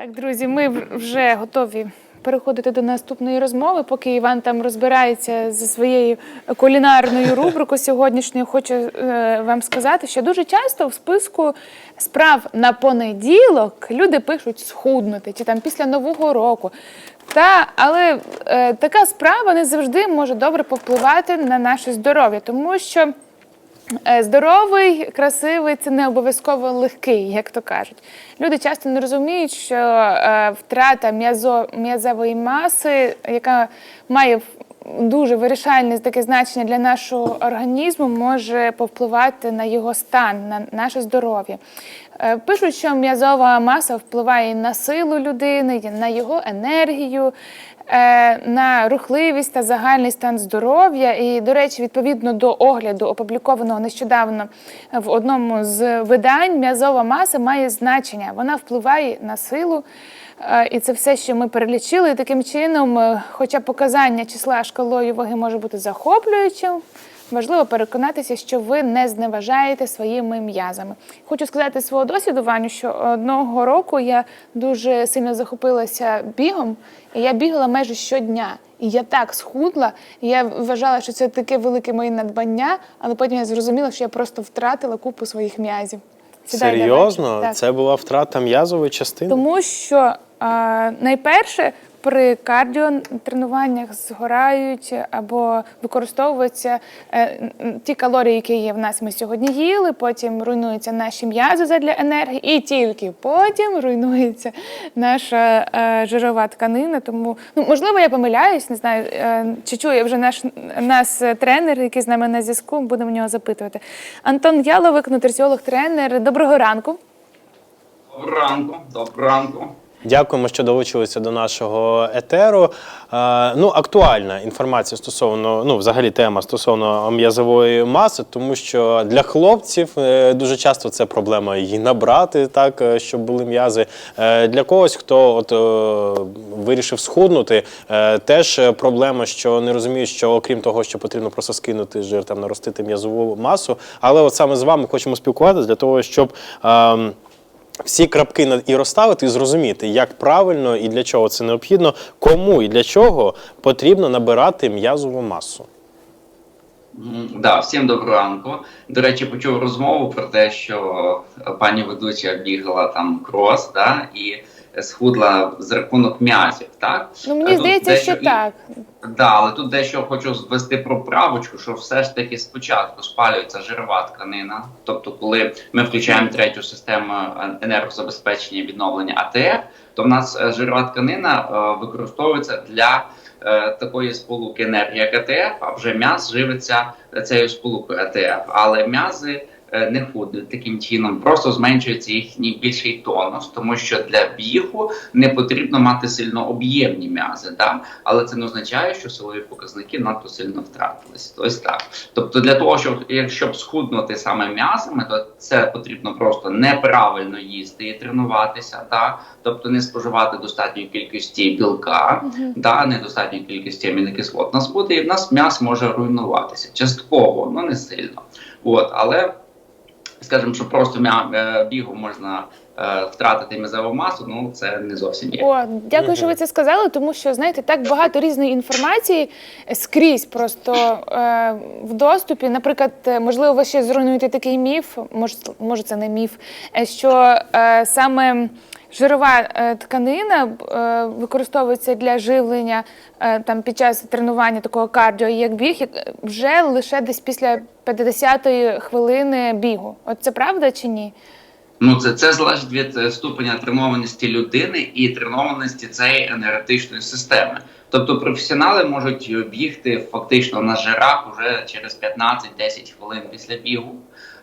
Так, друзі, ми вже готові переходити до наступної розмови. Поки Іван там розбирається зі своєю кулінарною рубрикою сьогоднішньою, хочу е, вам сказати, що дуже часто в списку справ на понеділок люди пишуть схуднути чи там після нового року. Та, але е, така справа не завжди може добре повпливати на наше здоров'я, тому що. Е, Здоровий, красивий це не обов'язково легкий, як то кажуть. Люди часто не розуміють, що е, втрата м'язо, м'язової маси, яка має дуже вирішальне таке значення для нашого організму, може повпливати на його стан, на наше здоров'я. Е, Пишуть, що м'язова маса впливає на силу людини, на його енергію, е, на рухливість та загальний стан здоров'я. І, до речі, відповідно до огляду, опублікованого нещодавно в одному з видань, м'язова маса має значення. Вона впливає на силу. Е, І це все, що ми перелічили. І таким чином, е, хоча показання числа шкалою ваги може бути захоплюючим, важливо переконатися, що ви не зневажаєте своїми м'язами. Хочу сказати свого досвіду, Ваню, що одного року я дуже сильно захопилася бігом, і я бігала майже щодня. І я так схудла, і я вважала, що це таке велике моє надбання, але потім я зрозуміла, що я просто втратила купу своїх м'язів. Сідай, давай. Серйозно? Так. Це була втрата м'язової частини? Тому що а, найперше при кардіотренуваннях згорають або використовуються е, ті калорії, які є в нас. Ми сьогодні їли, потім руйнуються наші м'язи задля енергії, і тільки потім руйнується наша е, жирова тканина. Тому ну можливо я помиляюсь, не знаю, е, чи чує вже наш нас тренер, який з нами на зв'язку. Будемо в нього запитувати. Антон Яловик, нутриціолог, тренер. Доброго ранку. Доброго ранку, доброго ранку. Дякуємо, що долучилися до нашого етеру. Е, ну, актуальна інформація стосовно, ну, взагалі тема стосовно м'язової маси, тому що для хлопців е, дуже часто це проблема її набрати, так, е, щоб були м'язи. Для когось, хто от, вирішив схуднути, теж проблема, що не розуміють, що окрім того, що потрібно просто скинути жир, там, наростити м'язову масу. Але от саме з вами хочемо спілкуватися для того, щоб. Всі крапки і розставити і зрозуміти, як правильно і для чого це необхідно, кому і для чого потрібно набирати м'язову масу. Да, всім доброго ранку. До речі, почув розмову про те, що пані ведуча бігала там крос, да, і схудла з рахунок м'язів. Так Ну мені Тут здається, дещо що так. Да, але тут дещо хочу звести про правочку, що все ж таки спочатку спалюється жирова тканина. Тобто, коли ми включаємо третю систему е, енергозабезпечення і відновлення АТФ, то в нас е, жирова тканина е, використовується для такої сполуки енергії як АТФ, а вже м'яз живиться цією сполукою АТФ. Але м'язи не худнуть таким чином, просто зменшується їхній більший тонус, тому що для бігу не потрібно мати сильно об'ємні м'язи. Да? але це не означає, що силові показники надто сильно втратились. Ось так. Тобто, для того, щоб якщо схуднути саме м'язами, то це потрібно просто неправильно їсти і тренуватися, да? тобто не споживати достатньої кількості білка, да? недостатньої кількості амінокислот. У нас буде і в нас м'яс може руйнуватися частково, ну не сильно. От, але скажімо, що просто м'я- бігу бігом можна е, втратити м'язову масу, ну це не зовсім є. О, дякую, що ви це сказали, тому що знаєте, так багато різної інформації скрізь просто е, в доступі. Наприклад, е, можливо, ви ще зруйнуєте такий міф, може, може це не міф, е, що е, саме. Жирова е, тканина е, використовується для живлення е, там під час тренування такого кардіо, як біг, вже лише десь після 50-ї хвилини бігу. От це правда чи ні? Ну, це, це залежить від ступеня тренованості людини і тренованості цієї енергетичної системи. Тобто професіонали можуть бігти фактично на жирах уже через 15-10 хвилин після бігу.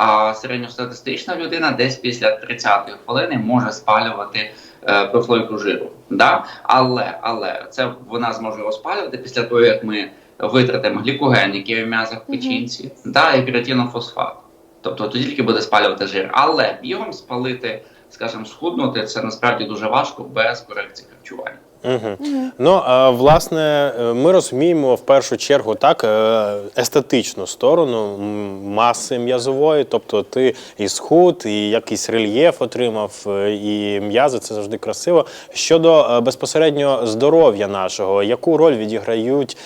А середньостатистична людина десь після 30-ї хвилини може спалювати е, профлойку жиру. Да? Але, але це вона зможе його спалювати після того, як ми витратимо глікоген, який в м'язах в печінці, да, і кератинофосфат. Тобто тоді тільки буде спалювати жир. Але бігом спалити, скажімо, схуднути це насправді дуже важко без корекції харчування. Угу. Ну, е, власне, е, ми розуміємо в першу чергу так е, естетичну сторону маси м'язової, тобто ти і схуд, і якийсь рельєф отримав, е, і м'язи це завжди красиво. Щодо безпосередньо здоров'я нашого, яку роль відіграють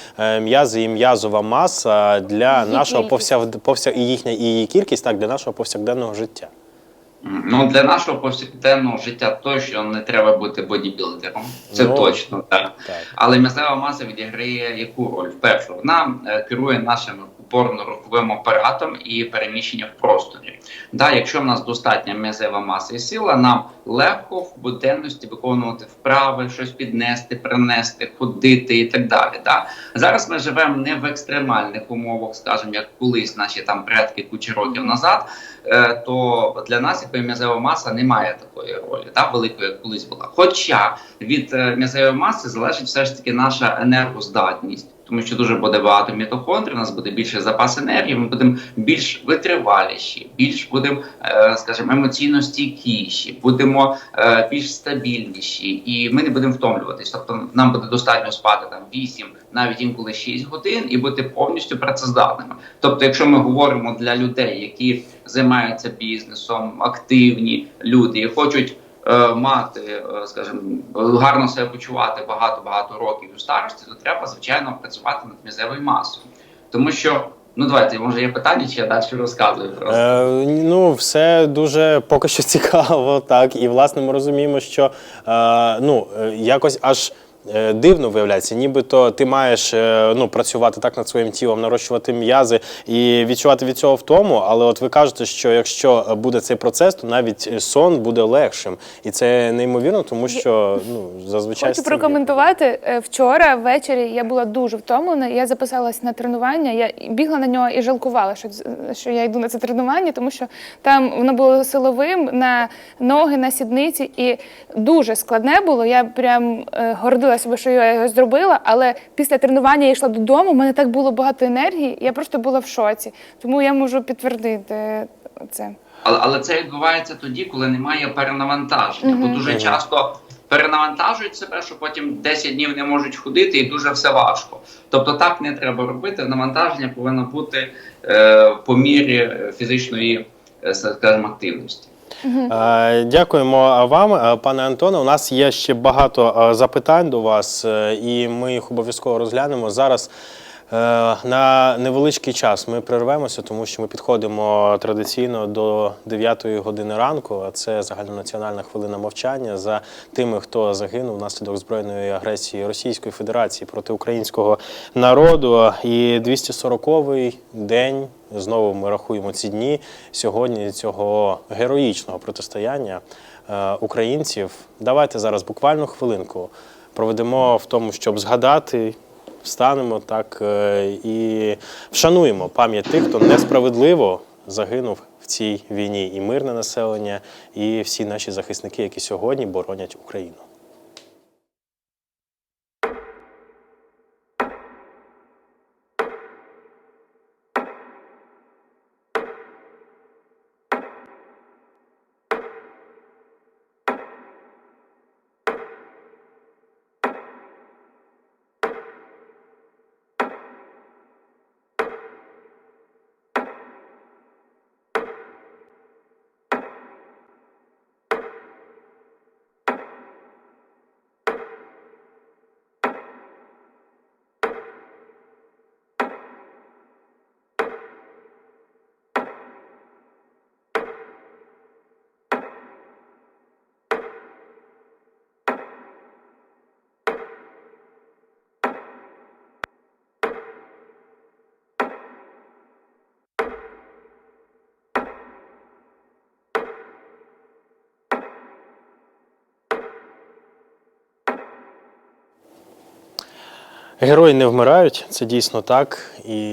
м'язи і м'язова маса для Її нашого повсяк... повсяк... і їхня і її кількість так для нашого повсякденного життя? Ну, для нашого повсякденного життя точно не треба бути бодібілдером. Це Ну, точно так. Так. Але м'язева маса відіграє яку роль? Вперше вона е, керує нашим опорно-руховим апаратом і переміщення в просторі. Да, якщо в нас достатня м'язева маса і сила, нам легко в буденності виконувати вправи, щось піднести, принести, ходити і так далі. Да? Зараз ми живемо не в екстремальних умовах, скажімо, як колись наші там предки кучу років назад. Е, То для нас якої м'язева маса не має такої ролі, да, великої, як колись була. Хоча від е, м'язевої маси залежить все ж таки наша енергоздатність, тому що дуже буде багато мітохондрій, у нас буде більше запас енергії, ми будемо більш витриваліші, більш будемо, е, скажімо, емоційно стійкіші, будемо більш стабільніші, і ми не будемо втомлюватись. Тобто нам буде достатньо спати там 8, навіть інколи 6 годин, і бути повністю працездатними. Тобто, якщо ми говоримо для людей, які займаються бізнесом, активні люди і хочуть е, мати, е, скажімо, гарно себе почувати багато багато років у старості, то треба звичайно працювати над м'язевою масою, тому що. Ну, давайте, може, є питання, чи я далі розказую просто. Е, ну, все дуже поки що цікаво, так. І власне ми розуміємо, що е, ну, е, якось аж. Е, Дивно виявляється, нібито ти маєш е, ну, працювати так над своїм тілом, нарощувати м'язи і відчувати від цього втому. Але от ви кажете, що якщо буде цей процес, то навіть сон буде легшим. І це неймовірно, тому що ну, зазвичай. Хочу прокоментувати. Е, Вчора ввечері я була дуже втомлена. Я записалась на тренування. Я бігла на нього і жалкувала, що, що я йду на це тренування, тому що там воно було силовим на ноги, на сідниці, і дуже складне було. Я прям е, гордила себе, що я його зробила. Але після тренування я йшла додому. У мене так було багато енергії. Я просто була в шоці. Тому я можу підтвердити це. Але, але це відбувається тоді, коли немає перенавантаження. Бо дуже часто перенавантажують себе, що потім 10 днів не можуть ходити, і дуже все важко. Тобто так не треба робити. Навантаження повинно бути е, по мірі фізичної, е, скажімо, активності. Е, Дякуємо вам, е, пане Антоне. У нас є ще багато е, запитань до вас, і ми їх обов'язково розглянемо. Зараз на невеличкий час ми перервемося, тому що ми підходимо традиційно до 9-ї години ранку, а це загальнонаціональна хвилина мовчання за тими, хто загинув внаслідок збройної агресії Російської Федерації проти українського народу. І 240-й день. Знову ми рахуємо ці дні сьогодні цього героїчного протистояння е, українців. Давайте зараз буквально хвилинку проведемо в тому, щоб згадати, встанемо так е, і вшануємо пам'ять тих, хто несправедливо загинув в цій війні, і мирне населення, і всі наші захисники, які сьогодні боронять Україну. Герої не вмирають, це дійсно так. І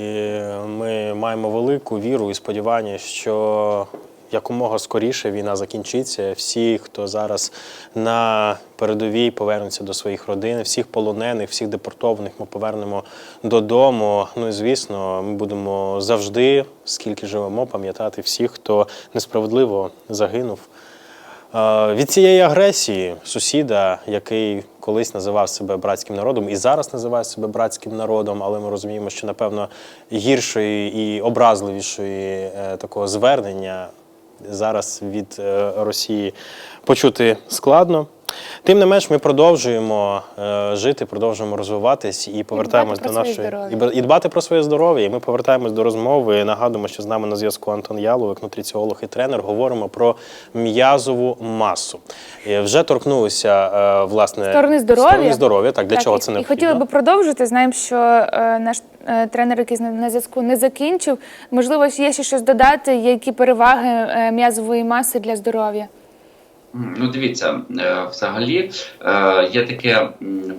ми маємо велику віру і сподівання, що якомога скоріше війна закінчиться. Всі, хто зараз на передовій, повернуться до своїх родин, всіх полонених, всіх депортованих ми повернемо додому. Ну і звісно, ми будемо завжди, скільки живемо, пам'ятати всіх, хто несправедливо загинув Від цієї агресії сусіда, який колись називав себе братським народом і зараз називає себе братським народом, але ми розуміємо, що напевно гіршої і образливішої е, такого звернення зараз від е, Росії почути складно. Тим не менш, ми продовжуємо е, жити, продовжуємо розвиватись і повертаємось до нашої і і дбати про своє здоров'я. І ми повертаємось до розмови. Нагадуємо, що з нами на зв'язку Антон Яловик, нутриціолог і тренер. Говоримо про м'язову масу. І вже торкнулися е, власне Сторони здоров'я. сторони здоров'я. Так для чого і, це І необхідно? хотіла би продовжити. Знаємо, що е, наш е, тренер, який на зв'язку, не закінчив. Можливо, є ще щось додати, які переваги е, м'язової маси для здоров'я. Ну, дивіться, е, взагалі е, є таке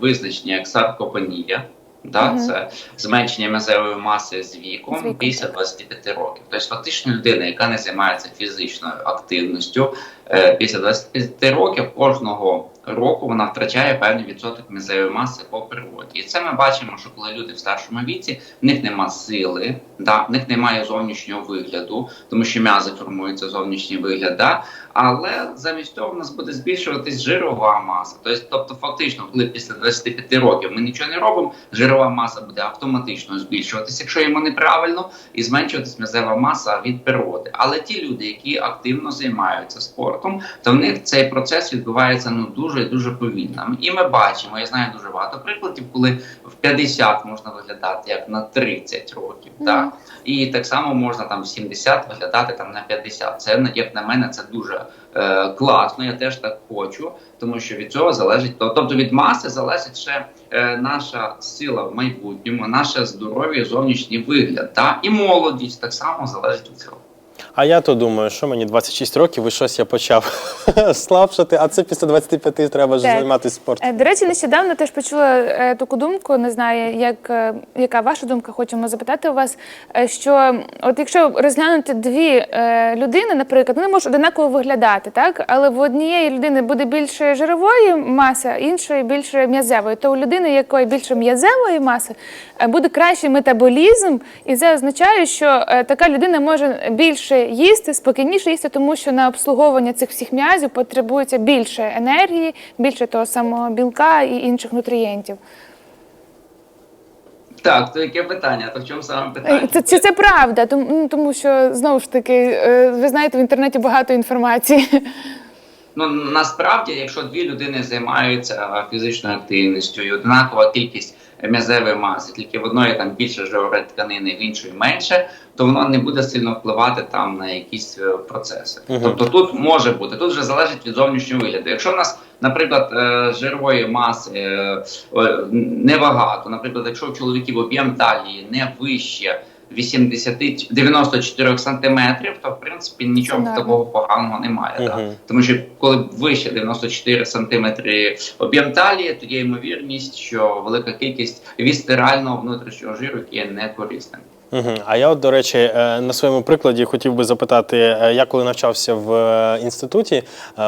визначення, як саркопенія. Да, Це зменшення м'язевої маси з віком, після так. 25 років. Тобто, фактично, людина, яка не займається фізичною активністю, після 25 років кожного року вона втрачає певний відсоток м'язевої маси по природі. І це ми бачимо, що коли люди в старшому віці, в них нема сили, да, в них немає зовнішнього вигляду, тому що м'язи формуються зовнішній вигляд. Да, але замість того в нас буде збільшуватись жирова маса. Тобто, тобто, фактично, коли після 25 років ми нічого не робимо, жирова маса буде автоматично збільшуватися, якщо йому неправильно, і зменшуватись м'язева маса від природи. Але ті люди, які активно займаються спортом, то в них цей процес відбувається ну дуже дуже повільно. І ми бачимо, я знаю дуже багато прикладів, коли в 50 можна виглядати як на 30 років. Мгм. Так? І так само можна там в 70 виглядати там на 50. Це як на мене, це дуже е, класно. Я теж так хочу, тому що від цього залежить тобто від маси залежить ще е, наша сила в майбутньому, наше здоров'я, зовнішній вигляд. Та і молодість так само залежить від цього. А я то думаю, що мені 26 років і щось я почав слабшати, а це після 25 треба ж займатися спортом. Е, До речі, нещодавно теж почула е, таку думку. Не знаю, як е, яка ваша думка, хочемо запитати у вас. Що от якщо розглянути дві людини, наприклад, вони можуть одинаково виглядати, так але в однієї людини буде більше жирової маси, іншої більше м'язевої. То у людини, якої більше м'язевої маси, буде кращий метаболізм, і це означає, що така людина може більше їсти, спокійніше їсти, тому що на обслуговування цих всіх м'язів потребується більше енергії, більше того самого білка і інших нутрієнтів. Так, то яке питання? То в чому саме Е, питання? Це, чи це правда? Тому, ну, тому що знову ж таки, е, ви знаєте, в інтернеті багато інформації. Ну насправді, якщо дві людини займаються фізичною активністю і однакова кількість м'язевої маси, тільки в одної там більше жирової тканини, в іншої менше, то воно не буде сильно впливати там на якісь е, процеси. Угу. Тобто тут може бути, тут вже залежить від зовнішнього вигляду. Якщо в нас, наприклад, е, жирової маси е, небагато, наприклад, якщо у чоловіків об'єм талії не вище 80 94 сантиметрів, то в принципі нічого Це такого поганого немає. да. Тому що коли вище 94 сантиметри об'єм талії, то є ймовірність, що велика кількість вістерального внутрішнього жиру є не корисним. Угу. А я, от, до речі, е, на своєму прикладі хотів би запитати, е, я коли навчався в е, інституті,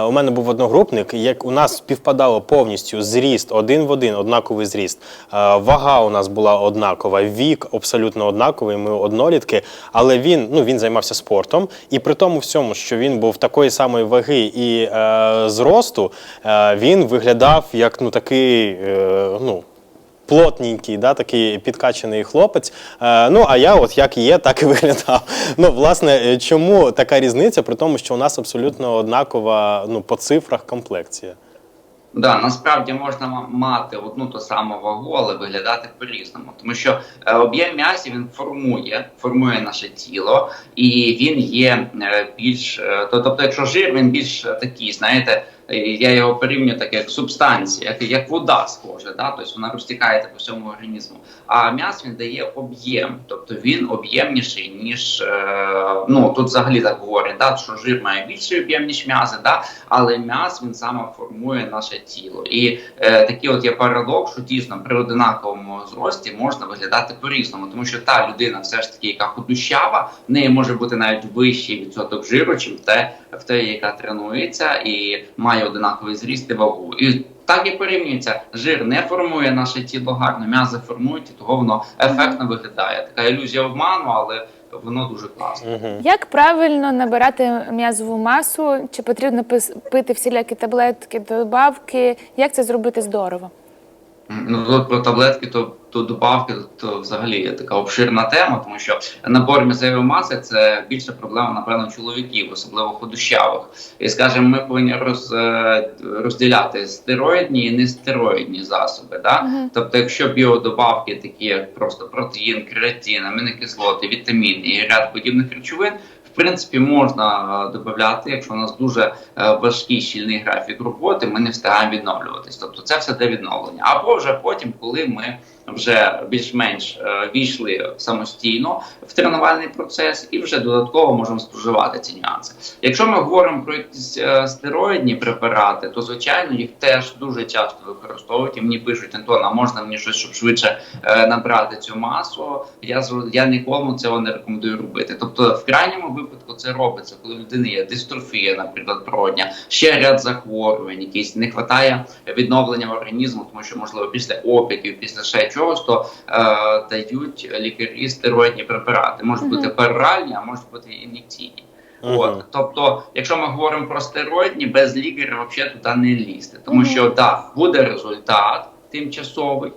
у мене був одногрупник, як у нас співпадало повністю зріст один в один, однаковий зріст. Вага у нас була однакова, вік абсолютно однаковий, ми однолітки, але він, ну, він займався спортом, і при тому всьому, що він був такої самої ваги і е, зросту, е, він виглядав як ну, такий, е, ну, плотненький, да, такий підкачаний хлопець. Е, ну, а я, от як є, так і виглядав. Ну, власне, е, чому така різниця, при тому, що у нас абсолютно однакова ну, по цифрах комплекція? Да, насправді можна мати одну ту саму вагу, але виглядати по-різному. Тому що е, об'єм м'язів він формує, формує наше тіло, і він є е, більш тобто, якщо жир, він більш такий, знаєте, я його порівнюю так як субстанція, як, як вода схоже, да? тобто вона розтікається по всьому організму. А м'яз він дає об'єм, тобто він об'ємніший, ніж е, ну тут взагалі так говорять, да? що жир має більший об'єм, ніж м'язи, да? але м'яз він саме формує наше тіло. І е, такий от є парадокс, що дійсно при одинаковому зрості можна виглядати по-різному, тому що та людина, все ж таки, яка худущава, в неї може бути навіть вищий відсоток жиру, чим те, в те, яка тренується і має одинаковий зріст і вагу. І так і порівнюється. Жир не формує наше тіло гарно, м'язи формують, і того воно ефектно виглядає. Така ілюзія обману, але воно дуже класно. Як правильно набирати м'язову масу? Чи потрібно пис- пити всілякі таблетки, добавки? Як це зробити здорово? Ну тут про таблетки, то, то добавки, то взагалі є така обширна тема, тому що набор м'язевої маси це більша проблема, напевно, чоловіків, особливо худощавих. І скажімо, ми повинні роз, е, розділяти стероїдні і нестероїдні засоби. Да? Тобто, якщо біодобавки, такі як просто протеїн, креатин, амінокислоти, вітаміни і ряд подібних речовин. В принципі, можна е, додати, якщо у нас дуже е, важкий щільний графік роботи, ми не встигаємо відновлюватись. Тобто це все для відновлення. Або вже потім, коли ми вже більш-менш е, війшли самостійно в тренувальний процес, і вже додатково можемо споживати ці нюанси. Якщо ми говоримо про якісь е, стероїдні препарати, то звичайно їх теж дуже часто використовують. І мені пишуть Антон, а можна мені щось, щоб швидше е, набрати цю масу. Я я нікому цього не рекомендую робити. Тобто, в крайньому випадку це робиться, коли в людини є дистрофія, наприклад, природня, ще ряд захворювань, якісь не вистачає відновлення організму, тому що можливо після опіків, після ще чогось, то е, дають лікарі стероїдні препарати. Можуть бути пероральні, а можуть бути ін'єкційні. Мгм. От, тобто, якщо ми говоримо про стероїдні, без лікаря взагалі туди не лізти, тому що так, буде результат тимчасовий.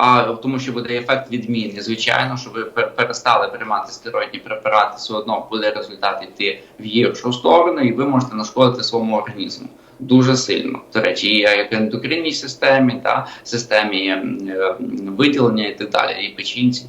А тому, що буде ефект відмінний, звичайно, що ви перестали приймати стероїдні препарати, все одно буде результат йти в гіршу сторону, і ви можете нашкодити своєму організму дуже сильно. До речі, і як ендокринній системі, та системі ем, е, виділення і так далі, і печінці,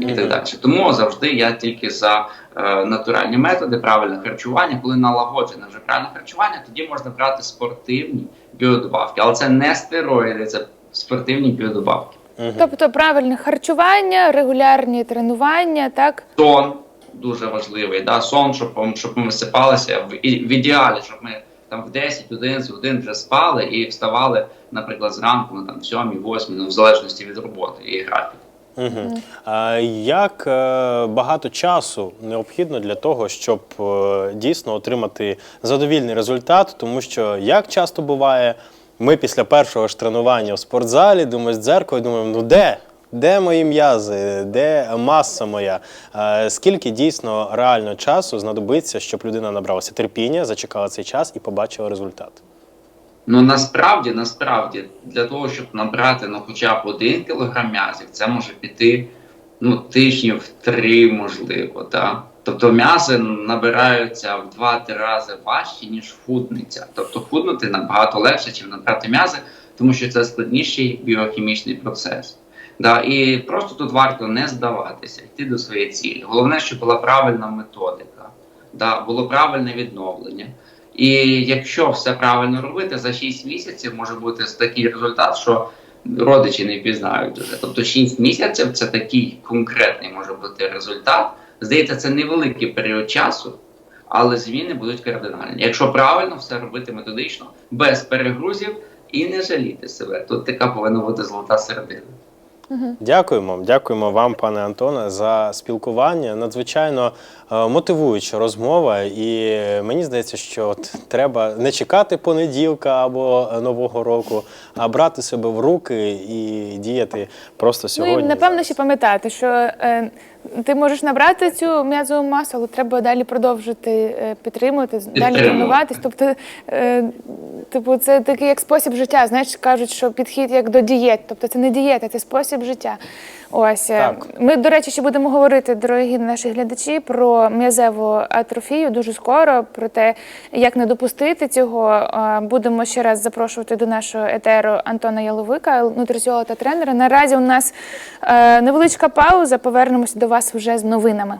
і так далі. Тому завжди я тільки за е, натуральні методи, правильне харчування. Коли налагоджене вже правильне харчування, тоді можна брати спортивні біодобавки, але це не стероїди, це спортивні біодобавки. Тобто правильне харчування, регулярні тренування, так? Сон дуже важливий. Да? Сон, щоб, щоб ми висипалися в, і- в ідеалі, щоб ми там в 10, 11 годин вже спали і вставали, наприклад, зранку на там 7, 8, ну, в залежності від роботи і графіку. Угу. А як е, багато часу необхідно для того, щоб е, дійсно отримати задовільний результат? Тому що як часто буває, ми після першого ж тренування в спортзалі думаємо з дзеркало, думаємо, ну де? Де мої м'язи, де маса моя? Е, Скільки дійсно реально часу знадобиться, щоб людина набралася терпіння, зачекала цей час і побачила результат? Ну насправді, насправді, для того, щоб набрати ну, хоча б один кілограм м'язів, це може піти ну, тижнів три, можливо. Да? Тобто м'язи набираються в 2-3 рази важче, ніж худниця. Тобто худнути набагато легше, ніж набрати м'язи, тому що це складніший біохімічний процес. Да, і просто тут варто не здаватися, йти до своєї цілі. Головне, щоб була правильна методика, да, було правильне відновлення. І якщо все правильно робити, за 6 місяців може бути такий результат, що родичі не впізнають вже. Тобто 6 місяців це такий конкретний може бути результат. Здається, це невеликий період часу, але зміни будуть кардинальні. Якщо правильно все робити методично, без перегрузів і не жаліти себе. Тут така повинна бути золота середина. Дякуємо, дякуємо вам, пане Антоне, за спілкування. Надзвичайно мотивуюча розмова, і мені здається, що от треба не чекати понеділка або нового року, а брати себе в руки і діяти просто сьогодні. ну і напевно ще пам'ятати, що е, ти можеш набрати цю м'язову масу, але треба далі продовжити е, підтримувати, далі тренуватись. Тобто, е, типу, це такий як спосіб життя. Знаєш, кажуть, що підхід як до дієт. Тобто це не дієта, це спосіб життя. Ось е, Так. ми, до речі, ще будемо говорити, дорогі наші глядачі, про м'язеву атрофію дуже скоро, про те, як не допустити цього. Е, Будемо ще раз запрошувати до нашого етеру Антона Яловика, нутриціолога та тренера. Наразі у нас е, невеличка пауза. Повернемося до вас вже з новинами.